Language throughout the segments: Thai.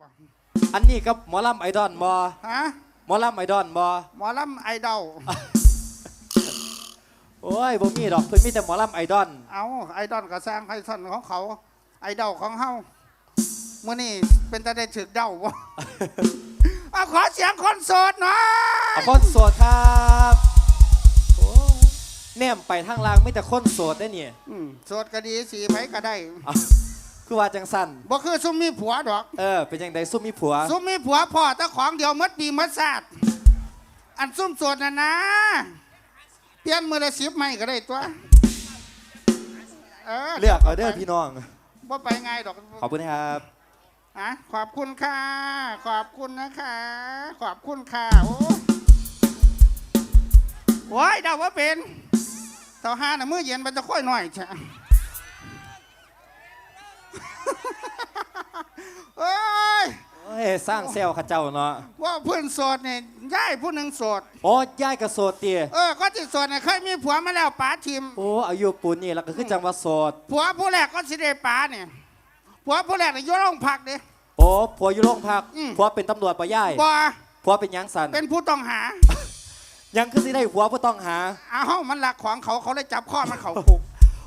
บ่อันนี้กับหมอลำไอดอลบอฮะหมอลำไอดอลบอหมอลำไอดอลโอ้ยบ่มีดอกเพิ่นมีแต่หมอลำไอดอลเอาไอดอลก็สร้างไอซอนของเขา ไอดอลของเฮาเมื่อนี่เป็นตาได้ถึกเดาบ่เอาขอเสียงคนโสดหน่อยเอาคนโสดครับโอ้ยแนมไปทางล่างไม่แต่คนโสดได้เนี่ยอืมโสดก็ดีสีไผก็ได้เอา คือว่าจังสันบ่คือซุมมีผัวดอก เออ เป็นยังไงซุ่มมีผัว ซุมมีผัวพ่อแต่ของเดียวหมดปีหมดศาสตร์อันซุ่มโสดน่ะนะเปลี่ยนมือละสิบไม่ก็ได้ตัวเออเลือกเอาเด้อพี่น้องบ่ไปไงายดอก ขอบคุณครับอะขอบคุณค่ะ ขอบคุณนะคะ ขอบคุณค่ะโอ้โอ้ยเดาว่าเป็นเต่าห้าน่ะมือเย็นมันจะค่อยหน่อยใช่ เอ้ย เอ้ ยสร้างเซลล์ข้าเจ้าเนาะว่าเพื่อนโสดเนี่ยย่ายผู้หนึ่งโสด โอ้ย่ายกับโสดเตียเออ ก็ที่โสดเนี่ยเคยมีผัวมาแล้วป๋าทิม โอ้อายุปูนนี่แล้วก็คือจังว่าโสดผัวผู้แรกก็สิได้ป๋าเนี่ยผัวผู้แรกเนี่ยอยุ่โรงพักเด้ โอ้ผัวอยู่โรงพักอืม ผัวเป็นตำรวจปะย่ายบ่ผัวเป็นหยังสันเป็นผู้ต้องหา ยังคือสิได้ผัวผู้ต้องหาอ้าวมันหลักของเขาเขาเลยจับข้อมันเขาคุก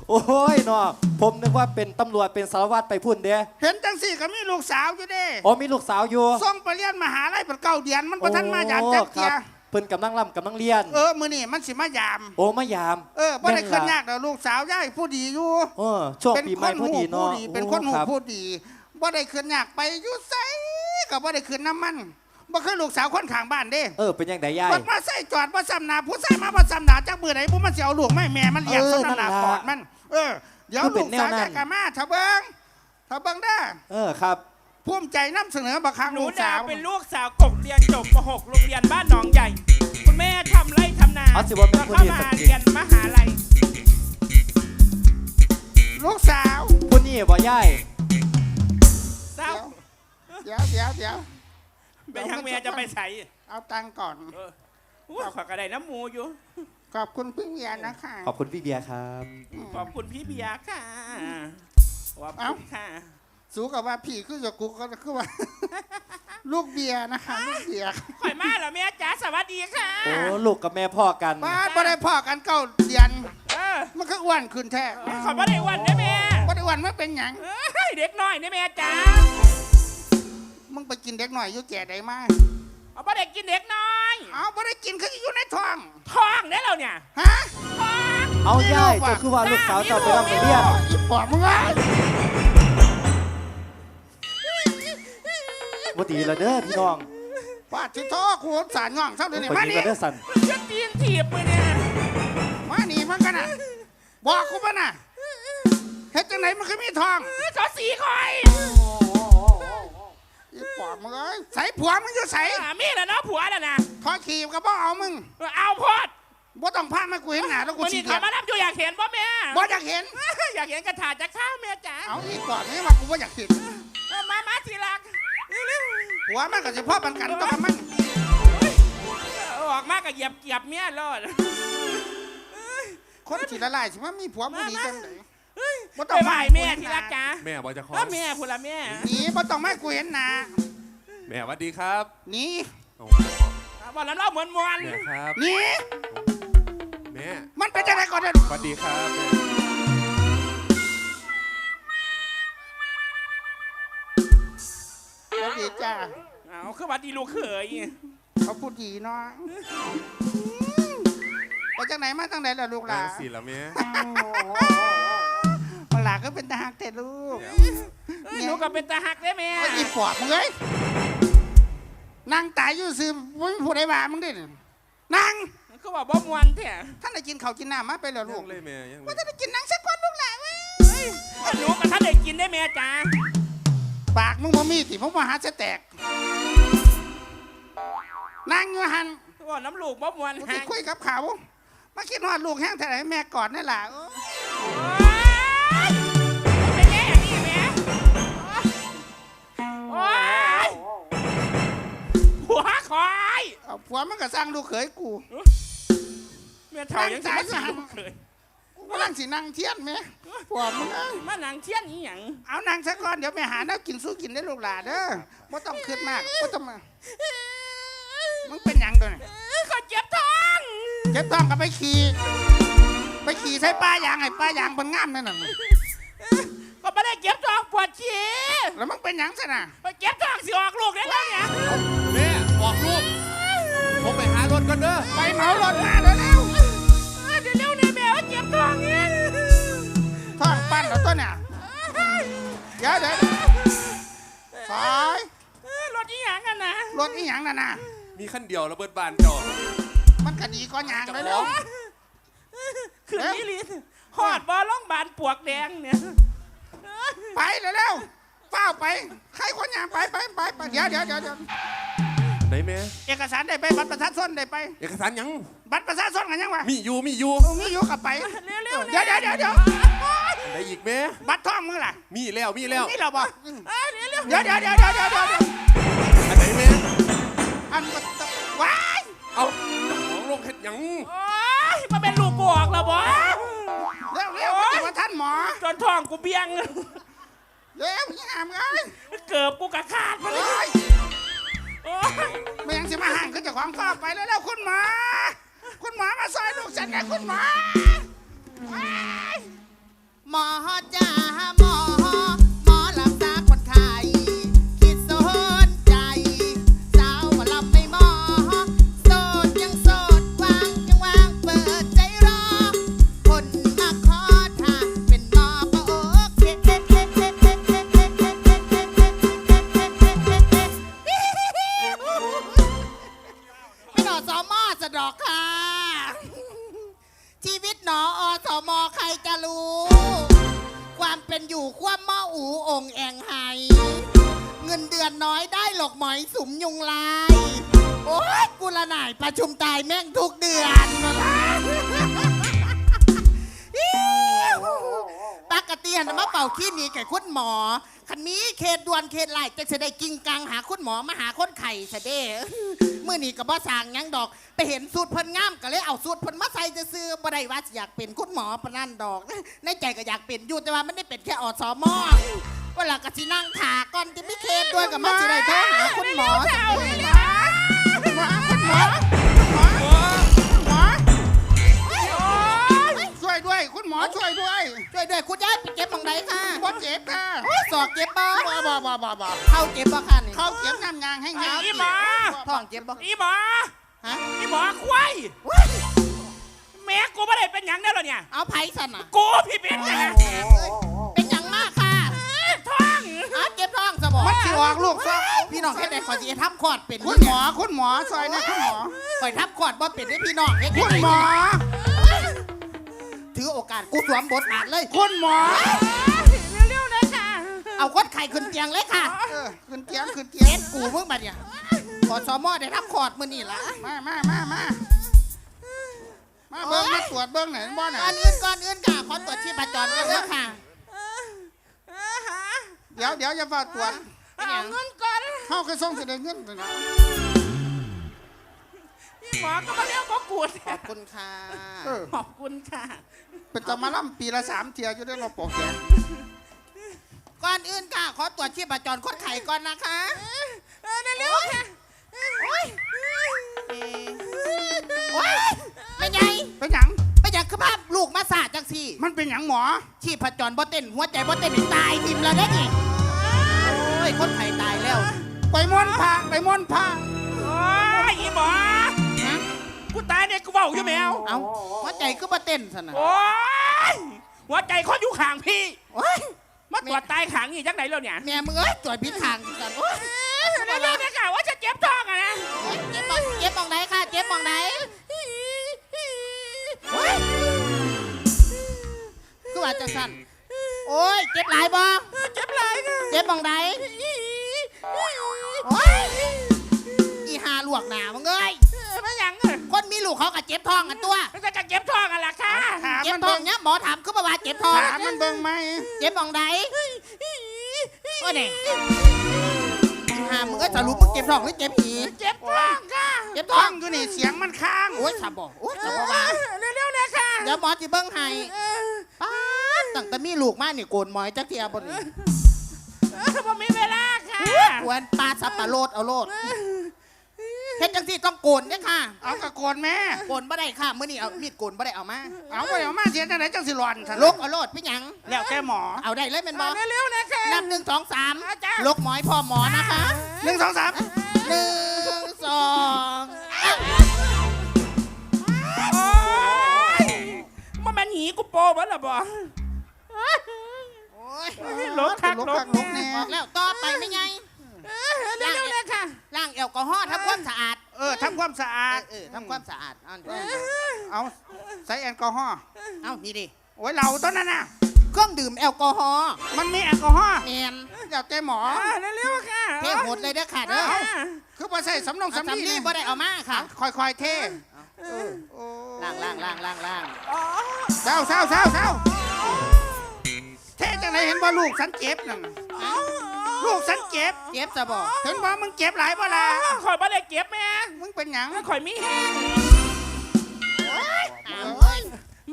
โอ้ยเนาะผมนึกว่าเป็นตำรวจเป็นสารวัตรไปพุ่นเด้เห็นจังสี่ก็มีลูกสาวอยู่เด้โอ้มีลูกสาวอยู่ส่งไปเรียนมหาลัยเป็นเก้าเดือนมันประทันมาอยากจักคเกีรัยบเพิ่นกำลังร่ำกำลังเรียน เออมือนี่มันสิมายาม โอ้มายาม เออบ่ได้ขึ้นยากดอกลูกสาวย่ายผู้ดีอยู่เออช่วงเป็นปีคใหม่นพอหูดีผู้เนาะดีเป็นคนหูโอ้รับผู้ดีบ่ได้ขึ้นยากไปอยู่ไสก็บ่ได้ขึ้นน้ำมัน บ่คือลูกสาวคนข้างบ้านเด้เออเป็นยังไงย่ายรถมาใส่จอดบ่ซ้ำหนาผู้ใส่มาบ่ซ้ำหนาจักมือไหนผู้มันสิเอาลูกไม่แม่มันเลี้ยงเออซ้ำหนานั่นล่ะ ปอดมัน เออ เดี๋ยวคือเป็ลูนกแนวสาวนั้นจะกลับมาถ้าเบิ่งถ้าเบิ่งเด้อเออครับ ภูมิใจนำเสนอบักครั้งหนูลูกดาสาววเป็นลูกสาวกบเรียนจบม .6 โรงเรียนบ้านหนองใหญ่ คุณแม่ทำไร่ทำนาเอาสิว่าเป็นแล้วผู้เข้าดีมาสักทีเรียนมหาลัยลูกสาว ผู้นี่บ่ย่าย เศร้า เดี๋ยวเดี๋ยวเดี๋ยว เป็นทางแม่จะไปใส่เอาตังค์ก่อน เอออู้ขอกระไดน้ำหมูอยู่ ขอบคุณพี่เวียนะคะขอบคุณพี่เบียร์ครับ ขอบคุณพี่เบียร์ค่ะขอบเอ้าคุณค่ะ สูกับว่าพี่คือจะกูก็คือว่า ลูกเบียร์นะคะลูกเบียร์ข่อยมาเหรอแม่จ๋าสวัสดีค่ะ โอ้ลูกกับแม่พ่อกัน บ้านบ่ได้พ่อกันเก้าเดือนเออมันก็อ้วนขึ้นแท้ขอยบ่ได้อ้วันได้แม่บ่ได้อ้วนไม่เป็นหยัง เอ้ยเด็กน้อยได้แม่จ๋า มึงไปกินเด็กหน่อยอยู่แก่ได้มาเอาบ่ได้กินเด็กน้อยเอาบ่ได้กินคืออยู่ในท้องท้องได้แล้วเนี่ยฮะท้องเอาย่ายเจ้าคือว่าลูกสาวเจ้าไปรับไปเรียนอีปอบมึงไงบ่ดีแล้วเด้อพี่น้องป้าชิโตกูสารย่องเท่าเดี๋ยวนี้ไปมาดีนี่กันเด้อสันจะตีนถีบมือเนี่ยมานี่มันกันน่ะบอกกูมาน่ะเฮ็ดจังไหนมันคือมีท้องเออสอสีคอย อีปอบมึงเอ้ยใส่ผัวมึงอยู่ใส่อ่ามีแล้วเนาะผัวแล้วนะทอขี่ก็บ่เอามึงเอาพอดบ่ต้องพามากูเห็นหน้าแล้วกูวันสินี้เดียเขาดมารับอยู่อยากเห็นป่ะแม่ บ่อยากเห็น อยากเห็นกระถาจะข้าวแม่จ๋าเอาอีปอบนี่ว่ากูบ่อยากเห็นเออมามาทีรักเร็วผัวมันก็สิพ่อปันกันต้องกับมันๆเอาออกมากับเหยียบเกียบเมียรอด คนสิละลายสิว่ามีผัวผู้ดีจังได บ่ไปต้องไหวมาแม่ทีรักจ๋าแม่บอกจะขอเออแม่พูดละแม่ หนีบ่ต้องมากูเห็นหน้าแม่สวัสดีครับหนีโอ้บอกแล้วเราเหมือนมวนแม่ครับ หนีแม่มันเป็นจังไดก่อนเด้อสวัสดีครับแม่สวัสดีจ้าเอาคือว่าดีลูกเขยเขาพูดดีเนาะไปจังไหนมาจังไหนล่ะลูกหนางลานสิแล้วแม่มัน หลาก็เป็นทหารแต่ลูกเอ้ยหนูก็เป็นตาหักได้แม่ไอ้อีปอบมึงเอ้ยนั่งตายอยู่ซื้อมึงผู้ใดว่ามึงดินั่งคือว่าบ่มวนเถอะท่านได้กินข้าวกินน้ำมาไปแล้วลูยักงเลยแม่ยังเลว่ายท่านได้กินหนังสักคนลูกหลานเว้ยหนูกับท่านได้กินได้แม่จ๋าปากมึงบ่มีติผมมาหาจะแตกนั่งอยู่หันว่าน้ำลูกบ่มวนกูให้จะคุยกับเขามาคิดว่าลูกแห้งเท่าไหร่แม่กอดนี่แหละ คอยเอาผัวมันก็สร้างลูกเขยกูเมียเท่ายังจะมาสิลูกเขยกูกำลังสินั่งเทียนไหมพวกมึงเอ้ยมาหนังเทียนอีหยังเอานั่งสักก่อนเดี๋ยวไปหาแน้กินสู้กินได้อลูกหลานเด้อไม่ต้องคิดมากไม่ต้องมามึงเป็นหยังตัวนี่ก็เจ็บท้องเจ็บท้องก็ไปขี่ไปขี่ใช้ป้ายางไอ้ป้ายางมันงามนั่นน่ะก็ไม่ได้เจ็บท้องปวดฉี่แล้วมึงเป็นหยังซะน่ะไปเจ็บท้องสิออกลูกได้แล้วเนี่ยแม่บอกลูก ผมไปหารถก่อนเด้อ ไปเหมารถมาเร็วเดี๋ยวเร็วนี่แม่ว่าเจ็บท้องเนี่ยๆท้องปั้นแล้วตัวเนี่ยเดี๋ยวเดี๋ยวสายรถอีหยังกันนะรถอีหยังน่ะนะมีขั้นเดียวระเบิดบานเจ้ามันก็ดีก็ยางเลยเร็วคืนนี้ลิหอดบอลล่องบานปวกแดงเนี่ย ไปเร็วๆเฝ้าไป ใครคนยางไปไปไปไปเดี๋ยวเดี๋ยวเดี๋ยวเดี๋ยว ไหนแม่เอกสารได้ไปบัตรประชาชนได้ไป เอกสารหยัง บัตรประชาชนกันยังวะมีอยู่มีอยู่โอ้มีอยู่กับไปเร็วๆเดี๋ยวเดี๋ยวเดี๋ยวเดี๋ยวไหนอีกแม่บัตรท่องมึงล่ะมีแล้วมีแล้วนี่เราบอกเร็วๆเดี๋ยวเดี๋ยวเดี๋ยวเดี๋ยวเดี๋ยวเดี๋ยวอันไหนแม่อันมันว้ายเอาของลงเห็ดหยังโอ้ยมาเป็นลูกบวกแล้วบอเร็วเร็วมาว่าท่านหมอจนท้องกูเบี้ยงเร็วยังหามเอ้ยเกือบกูกะขาดมาเลเอ้ยยโอ้ย ไม่ยังสิมาห่างขึ้นจากของข้าไปแล้วแล้วคุณหมอ คุณหมอมาซอยลูกฉันนะคุณหมอว้าหมอจ้าันมาเป่าขี้หนีแก่คุณหมอคันนี้เขตด่วนเขตไล่จะจะได้กิงกังหาคุณหมอมาหาคนไข่ซะเด้เมื่อนี้กับบ่สร้างหยังดอก ไปเห็นสูตรเพิ่นงามก็เลยเอาสูตรเพิ่นมาใส่จะซื้อๆบ่ได้ว่าสิอยากเป็นคุณหมอปานนั่นดอก ในใจก็อยากเป็นอยู่แต่ว่ามันได้เป็นแค่อสมเวลากะสินั่งถาก่อนจะมีเคสด้วยกับมาสิได้โทรหาคุณหมอซะเด้คุณหมอคุณหมอ คุณหมอช่วยด้วย ช่วยด้วยคุณยายไปเจ็บหมองใดค่ะบ่เจ็บค่ะโอ้ยศอกเจ็บบ่บ่บ่บ่บ่บ่เข้าเจ็บบ่ค่ะนี่เขาเจ็บน้ำยางให้ยาวอีหมอ ท้องเจ็บบ่อีหมอฮะอีหมอควายแม่กูไม่ได้เป็นหยังได้หรอเนี่ย เอาไผสั่นน่ะกูพี่เป็นหยังเป็นหยังมากค่ะท้องอ้าวเจ็บท้องซะบ่มันสิออกลูกซะพี่น้องเฮ็ดได้ขอสิทำคลอดเป็นคุณหมอคุณหมอช่วยนะคุณหมอ ข่อยทำคลอดบ่เป็นได้พี่น้องเฮ็ดคุณหมอ ถือโอกาสกูสวมบทบาทเลย คุณหมอ เร็วๆนะค่ะเอาคนไข้ขึ้นเตียงเลยค่ะเออขึ้นเตียงขึ้นเตียงเฮ็ดกูมึงบัดเนี่ยขอสมอได้ทำคลอดมื้อนี้ล่ะมามามามามาเบิ้งมาตรวจเบิ้งไหนอยบ่ไหนก่อนอื่นก่อนอื่นค่ะขอตรวจชีพจรกันเด้อค่ะเดี๋ยวเดี๋ยวจะฝากตรวจเอาเงินก่อน เข้าคือส่งเสด็จเงินตัวนะ อีหมอก็มาเรียกก็กูดขอบคุณค่ะเออขอบคุณค่ะเป็นตะมาล่ำปีละสามเทียอยู่ได้เราปกแกนก่อนอื่นค่ะ ขอตรวจชีพจรคนไข้ก่อนนะคะเออเร็วๆค่ะโอ้ยโอ้ยเป็นไงเป็นหยังเป็นหยังคือภาพลูกมาสาดจังสี่มันเป็นหยังหมอ ชีพจรบ่เต้นหัวใจบ่เต้นนี่ตายทิมแล้วได้นี่โอ้ยคนไข้ตายแล้ว ไปม่อนพระไปม่อนพระ โอ้ยอีหมอ กูตายเนี่ยกูเบาอยู่แมวเอ้าหัวใจคือบ่เต้นซะนะโอ้ยหัวใจคนอยู่ข้างพี่โอ้ยมาตรวจตายขังอีกจังไหนแล้วเนี่ยแม่มึงเอ้ยตรวจพิษทางกันโอ้ยเร็วๆนะค่ะว่าจะเจ็บท้องอะนะเจ็บมองเจ็บมองไหนค่ะเจ็บมองไหนโอ้ยคือว่าจังสั่นโอ้ยเจ็บหลายบ่เจ็บไรค่ะเจ็บมองไหนโอ้ยอีหาลวกหนามึ ลูกเขาก็เจ็บท้องกันตัวมันก็จะเจ็บท้องอะล่ะค่ะถามเจ็บมันท้อเบิ้งงเนี้ยหมอถามคือว่าเจ็บท้องถามมันเบิ้งไหมเจ็บมองไหนโอ้ยนี่อีหามึงก็สรุปมึงเจ็บท้องหรือเจ็บหีเจ็บท้องค่ะเจ็บท้ท้อองงอยู่นี่เสียงมันค้างโอ้ยสับบ่โอ้ยสับบ่ว่า เร็วๆนะค่ะเดี๋ยวหมอจะเบิ้งให้เออตั้งแต่มีลูกมานี่โกนหมอยจักเทียบนนี้ผมมีเวลาค่ะกวนปลาสับปะโลดเอาโลด เฮ็ดจังซี่ต้องโกนเด้อค่ะ เอากระโกนแม่ โกนบ่ได้ค่ะมื้อนี้เอามีดโกนบ่ได้เอามาเอาไปเอามาเสียจังไหนจังสิหลอนฉันลกเอาโลดพี่หยัง แล้วแต่หมอเอาได้เลยแม่นบ่เร็วๆนะคะนับหนึ่งสองสามอาจารย์ลกหมอยพ่อหมอนะคะหนึ่งสองสามหนึ่งสองโอ้ยมันมันหนีกูโปรบ่ล่ะบ่โอ้ยหลกคักลุกหลคักกลุกแน่แน่บอกแล้วต่อไปไม่ไงเร็วๆนะคะ ล้างแอลกอฮอล์ทำความสะอาดเออทำความสะอาดเออทำความสะอาดเอาเอาใส่แอลกอฮอล์เอานี่ดิโอ้ยเราต้นนั้นน่ะเครื่องดื่มแอลกอฮอล์มันมีแอลกอฮอล์แมนแล้วแต่หมอเร็วๆค่ะเทหมดเลยเด้อค่ะเด้อคือพอใส่สำนองเอาสำสำลีลีบ่ได้เอามาค่ะค่อยๆเทโอ้ล้างล้างล้างล้างล้างเศร้าเศร้าเศร้าเศร้าเทจังไหนเห็นว่าลูกฉันเจ็บนั่น ลูกฉันเจ็บ เจ็บจะบอกเห็นว่ามึงเจ็บหลายบ่ล่ะข่อยบ่ได้เก็บแม่มึงเป็นหยังข่อยมีแห้งอ้าวเอ้ย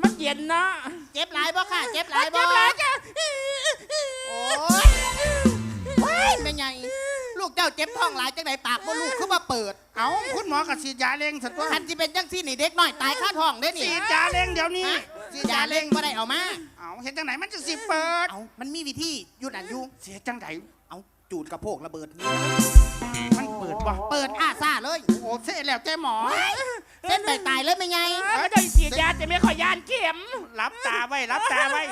มันเย็นเนาะเจ็บหลายบ่ค่ะ เจ็บหลายบ่เจ็บหลายจ้ะโอ้ยโอ้ยเป็นไงลูกเจ้าเจ็บท้องหลายจังไหนปากบ่ลูกคือมาเปิดเอาคุณหมอกับฉีดยาเร่งสัตว์ตัวคันที่เป็นจังซี่นี่เด็กน้อยตายคาท้องเด้อนี่ฉีดยาเร่งเดี๋ยวนี้ ฮะฉีดยายาเล่เร่งงบ่ได้เอามา เอาเห็นจังไหนมันจะสิเปิด เอามันมีวิธีอยู่นั่นอยู่เสียจังไหนเอาจูดกระโพกระเบิด มันเปิดบ่เปิดอาซ่าเลย โอ้เสียแล้วแต่หมอเส้นใบตายเลยไม่ไงเออได้ฉีดยาแต่ไม่ขอยยานเข็มรับตาไว้รับตาไว้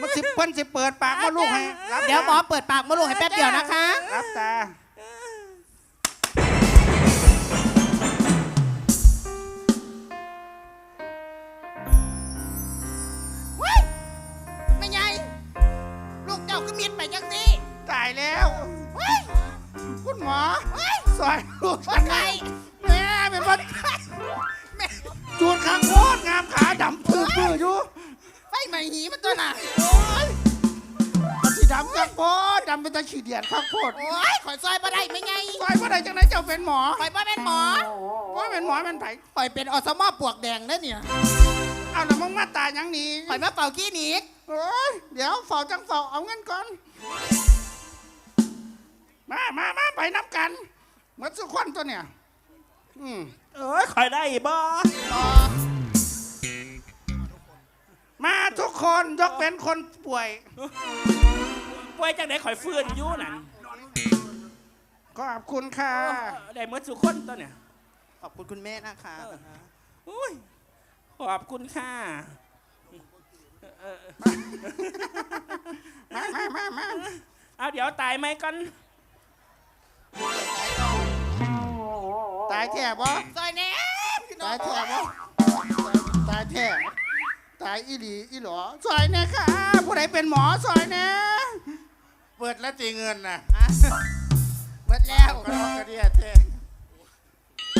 มันสิเพิ่นสิเปิดปากมาลูกให้รับตาเดี๋ยวหมอเปิดปากมดลูกให้แป๊บเดียวนะคะ รับตา ลูกเจ้าคือมิดไปจังสิตายแล้วคุณหมอสอยลูกฉัว่านไงแม่เป็นว่าแม่จูนข้างโคตรงามขาดำปื้อปื้ออยู่ไฟไหม้หีมันตัวน่ะมันสีดำข้างโคตรดำเป็นตะฉีดเดียนข้างโคตรโอ้ยข่อยซอยบ่ได้ไม่ไงซอยว่าใดจังไหนเจ้าเป็นหมอข่อยบ่เป็นหมอว่าเป็นหมอเป็นไผข่อยเป็นอสมอปวกแดงเด้อเนี่ย เอาแล้วมึงมาตายยังนี้ข่อยมาเป่าขี้หนีโอ้ยเดี๋ยวเฝ้าจังเฝ้าเอาเงินก่อน มามามาไปนับกันเหมือนสุขวันตัวเนี่ย อืมเอ้ยข่อยได้บ่ต่อมาทุกคนยกเว้นคนป่วย ป่วยจังได๋ข่อยฟื้นอยู่นั่นขอบคุณค่ะ ได้หมดสุคนตัวเนี่ย ขอบคุณคุณแม่นะคะ อุ้ย ขอบคุณค่ะ มามามามาเอาเดี๋ยวตายไหมก่อนตายแท้บ่ซอยแหน่พี่น้อตางยแท้บ่ตายแท้ตายอีหลีอีหลอซอยแน่ค่ะ ผู้ใดเป็นหมอซอยแน่เปิดแล้วตีเงินนะอะเบิดแล้วกระดอกกระเดียเท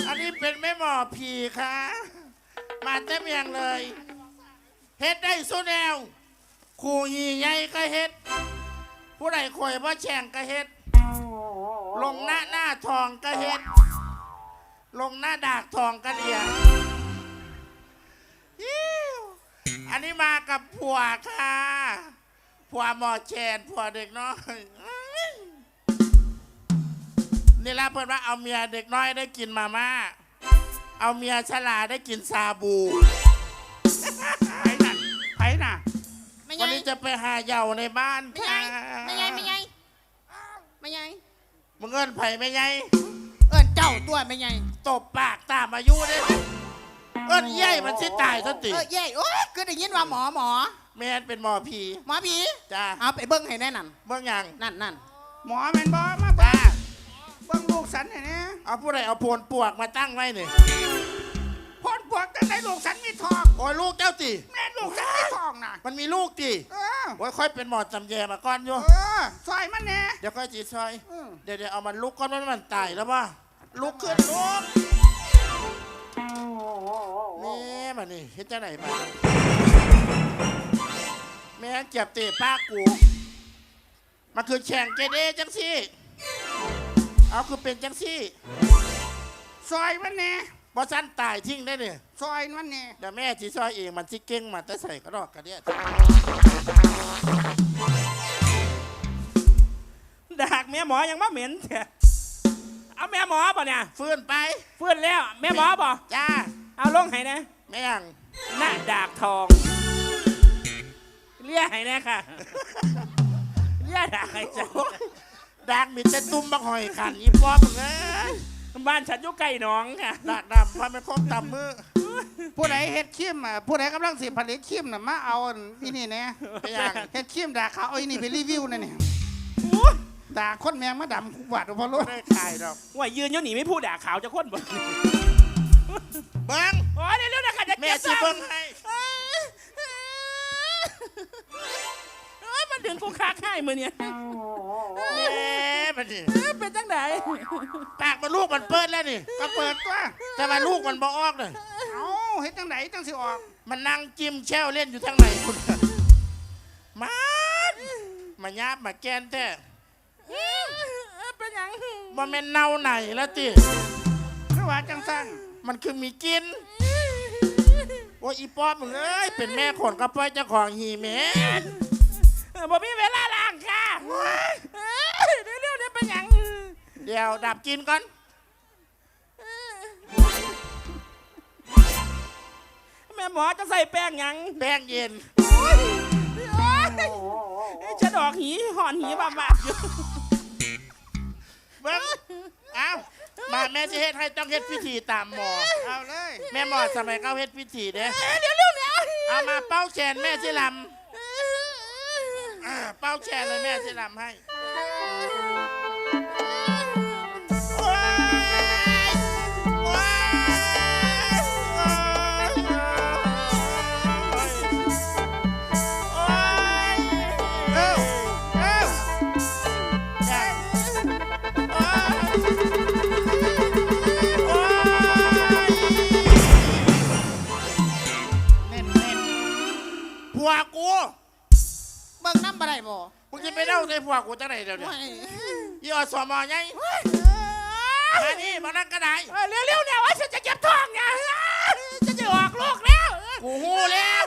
อันนี้เป็นแม่หมอผีค่ะ มาเต็มอย่างเลย เฮ็ดได้สุดแนวขู่ยีใหญ่ก็เฮ็ด ผู้ใดข่อยว่าแช่งก็เฮ็ด ลงหน้าหน้าทองก็เฮ็ด ลงหน้าดากทองก็เดียอิ๊วอันนี้มากับผัวค่ะผัวหมอแชนผัวเด็กน้อยนี่ละเพื่อนว่าเอาเมียเด็กน้อยได้กินมาม่า เอาเมียฉลาดได้กินซาบูไผนั่นไผน่ะ ไม่ไงวันนี้จะไปหาเหยาในบ้านไม่ไงไม่ไงไม่ไงไม่ไงมึงเอินไผ่ไม่ไงเอิ้นเจ้าตัวไม่ไงตบปากตามอายุได้เอินเย่มันสิตายสติเออเย่โอ้ยคือได้ยินว่าหมอหมอ แม่นเป็นหมอผีหมอผีจ้าเอาไปเบิ้งให้แน่นั่นเมื่อยังนั่นนั่นหมอแม่นบ่มาจ้าเบิ่งลู กสันเนี่ยนะเอาผู้ใดเอาโพนปวกมาตั้งไว้นี่พ่นปวกตั้งแต่ลูกสันมีทองโอ้ยลูกเจ้าติแม่ลูกสันมีทองน่ะมันมีลูกติเออโอ้ยค่อยเป็นหมอจำแยมาก่อนอยู่เออซอยมันแน่เดี๋ยวค่อยจีซอย อืมเดี๋ยวเดี๋ยวเอามันลุกก่อนว่ามันตายแล้วป่ะลุกขึ้นลุกแม่มานี่เฮ็ดจังไหนมาแม่เจ็บเตะป้ากูมันคือแข่งเกเดจังสิ เอาคือเป็นจังสิซอยมันแน่บ่สั้นตายทิ้งได้เนี่ยซอยมันนี่เดี๋ยวแม่จีซอยเองมันสิเก่งมาแต่ใส่กระดอกกระเดียดากแม่หมอยังมาเหม็นเถอะเอาแม่หมอป่ะเนี่ยฟื้นไปเพื่อนแล้ว แม่หมอป่ะจ้า เอาลงให้นะแม่ยังหน้าดากทองเลี้ยให้แนะค่ะเลี้ยดากให้จ้ะ ดากมีแต่ตุ้มบักหอยขันอีปอบมึงเอ้ยบ้านฉันอยู่ใกล้หน้องค่ะ ดากดำว่ามันครบตำมือผู้ใดเฮ็ดคิมอะผู้ใดกำลังสิผลิตคิมน่ะมาเอาอันอีนี่แหน่ไปยังเฮ็ดคิมด่าเขาเอาอีนี่ไปรีวิวนั่นนี่อุ๊ยด่าคนแมงมาดำกูบาดพอรู้ไม่ได้ขายดอกว่ายืนอยู่หนีไม่พูดด่าขาวจะค้นบ่เบิ้งโอ้ยเร็วๆนะค่ะจะแม่เก็บสิซะเบิ้งให้เอ้ยมันดึงกูคักให้มือเนี่ย แม่ มันดิเอ้ยเป็นจังไหนปากมันลูกมันเปิดแล้วนี่ ก็เปิดตัวแต่ว่าลูกมันบ่ออกเลย เอ้าเฮ็ดจังไหนจังสิออก มันนั่งจิ้มแช่วเล่นอยู่ทางไหนคุณมันมายาบมาแกนแท้เอ้ยเป็นหยังบ่แม่นเน่าไหนแล้วติคือว่าจังซั่นมันคือมีกิน โอ้ยอีป๊อบมึงเอ้ยเป็นแม่ขนกระเป๋าเจ้าของหีแม่ เออบ่มีเวลาล้างค่ะเอ้ย เร็วๆเนี่ยเป็นหยังเดี๋ยวดับกินก่อน แม่หมอจะใส่แป้งหยังแป้งเย็น โอ้ยจะดอกหีหอนหีบาบาอยู่เบิ้งเอ้ามาแม่จะเฮ็ดให้ต้องเฮ็ดพิธีตามหมอ เอาเลยแม่หมอสมัยเขาเฮ็ดพิธีเด้เดี๋ยวเร็วๆเนี่ยเอามาเป้าแชนแม่สิลำอ่าเป้าแชนเลยแม่สิลำให้ เบิ่งน้ำบ่ได้บ่มึงจะไปเล่าใส่ผัวกูจังไหนเดี๋ยวนี้โอ้ยยี่อสมอไงมานี่มานั่งกระไดเออเร็วๆเนี่ยว่าฉันจะเก็บทองเนี่ยจะจะออกลูกแล้วกูหูแล้ว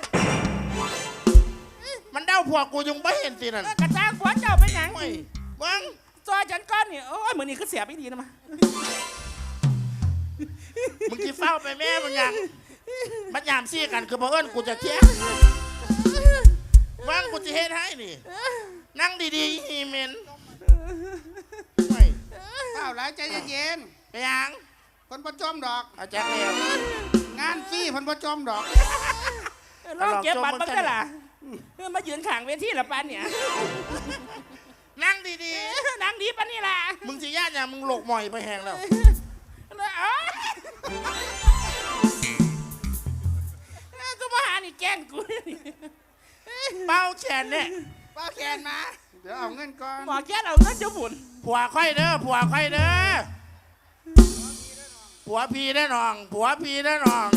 มันเด้าผัวกูยังไม่เห็นสินั่นกระจางหัวเจ้าเป็นหยังโอ้ยมึงซอยฉันก้อนเนี่ยโอ้ยเหมือนนี่คือเสียบอีกทีนะมามึงที่เฝ้าไปแม่มึงยังมันยามซี่กันคือบ่เอิ้นกูจะเที่ยง ว่างกูจะเฮ็ดให้นี่ นั่งดีๆฮีเมนโอ้ยเอาหลายใจเย็นไปยังๆเพิ่นบ่จมดอก เอาจักแล้วงานฟรีเพิ่นบ่จมดอก ลองเก็บบัตรบ้างก็ล่ะเออมายืนข้างเวทีละปันเนี่ยนั่งดีนางดีปันนี่ล่ะๆ มึงสิญาติยังมึงหลกหมอยไปแหงแล้ว เอ้ยกูมาหานี่แกล้งกู เป้าแขนเนี่ยป้าแขนมา เดี๋ยวเอาเงินก่อนหมอแกล้งเอาเงินจะหมุนผัวค่อยเด้อผัวค่อยเด้อผัวพีได้อน้องผัวพีได้อน้อง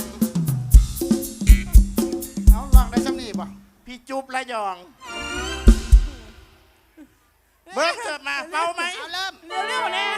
เอาลองได้สำนีบ่พี่จุ๊บระยอง เบิร์ดเกิดมาเป้าไหมเอาเริ่ม เร็วๆนะ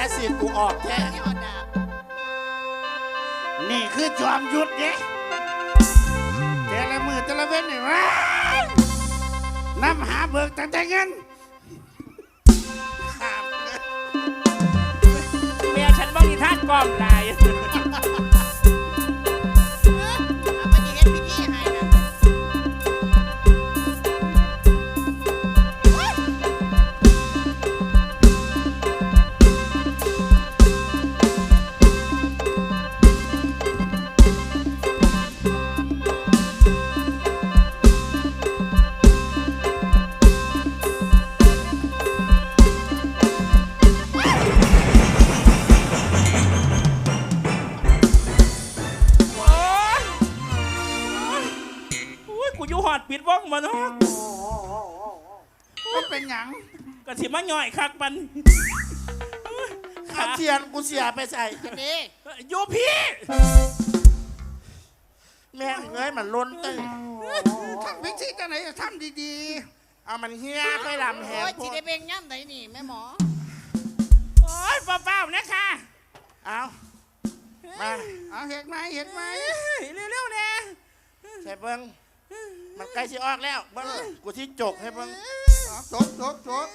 ยาสีกูออกแท้นี่นนี่คือจอมยุทธเด้แต่ละมือแต่ละเว้นนี่ว้าน้ำหาเบิกตั้งแต่เงินเมียฉันบ้องอีท่านกล้อมลาย เอาเทียนกูเสียไปใส่อันนี้อยู่พี่ แม่งเอ้ยมันล้นเต้ยทำวิธีจะไหนทำดีเอามันเฮียค่อยลำแหโอ้งยจีได้เบงย่ำไหนนี่แม่หมอ โอ้ยเฝ้าๆนะคะเอามาๆเอาเห็ดไหมเห็ดไหมเร็วๆแน่ใส่เบิ้งมันใกล้สิออกแล้วเบิ้งกูที่จกให้เบิ้งเอาจบจบจบ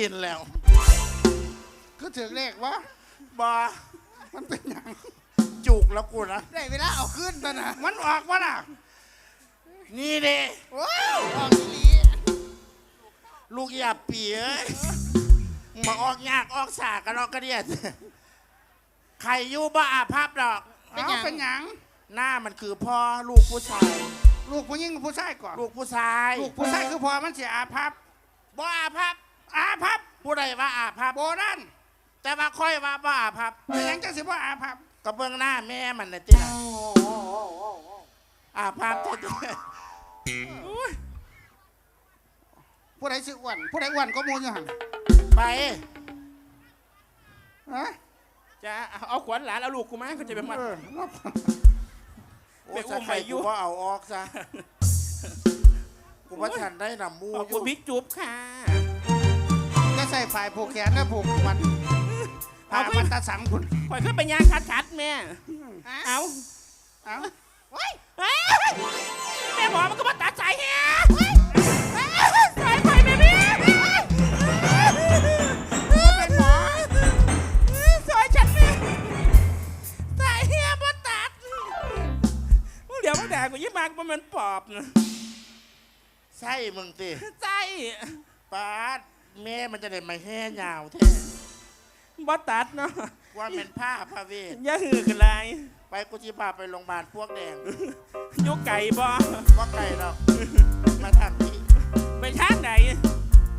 ถือตีนแล้ว คือถือเลขวะบอมันเป็นหยังจุกแล้วกูนะได้เวลาเอาขึ้นตะนะมันออกวะน่ะ นี่เด้ว้าวออกอีหลีลูกอย่าปีเอ้ยมาออกยากออกสากกันออกกระเดียดใครอยู่บ้าอาภัพดอกเอาเป็นหยัง หน้ามันคือพ่อลูกผู้ชาย ลูกผู้หญิงกับผู้ชายก่อน ลูกผู้ชายลูกผู้ชายคือพอมันเสียอาภัพบ่อาภัพ อาภัพผู้ใดว่าอาภัพโบราณแต่ว่าค่อยว่าบ่อาภัพเป็นหยังจะสิว่าอาภัพก็เบื้องหน้าแม่มันนะที่ไหนอาภัพที่ผู้ใดสิอ้วนผู้ใดอ้วนก็มูอยู่หันไปฮะจะเอาเอาขวัญหลานเอาลูกกูมาเขาจะไปมัดเออว่าโอ้ไปอุ้สัมใครไปอยู่กูว่าเอาออกซะกูว่าฉันได้นำมูขอบอคุณยู่บิ๊กจุ๊บค่ะจะ ใส่ฝ่ายผูกแขนแล้วผูกมันพาเอาขึ้นมันตาสังคุณปล่อยขึ้นไปยางคัดคัดๆแม่ เอาเอาเฮ้ยเฮ้ยแม่หมอมันก็มาตัดสายเฮียสายไฟแม่พี่เป็นหมอสายฉันนี่สายเฮียมาตัดมึงเดี๋ยวมึงแดกกูยิ้มมากมันมันปอบนะใช่มึงติใจป้าด แม่มันจะได้มาแห่ยาวแท้บ่ตัดเนาะว่าเป็นผ้าพระเวทอย่าหือกันเลยไปกูจีพาไปโรงพยาบาลพวกแดงอยุกไก่บ่ว่าไกลหรอกมาทางที่ไปทางไหน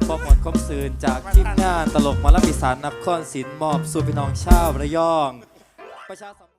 พอหมดความสื่นจากทีมงานตลกหมาลำอีสานนับคอนศิลป์มอบสู่พี่น้องชาวระยอง ประชาสัมพันธ์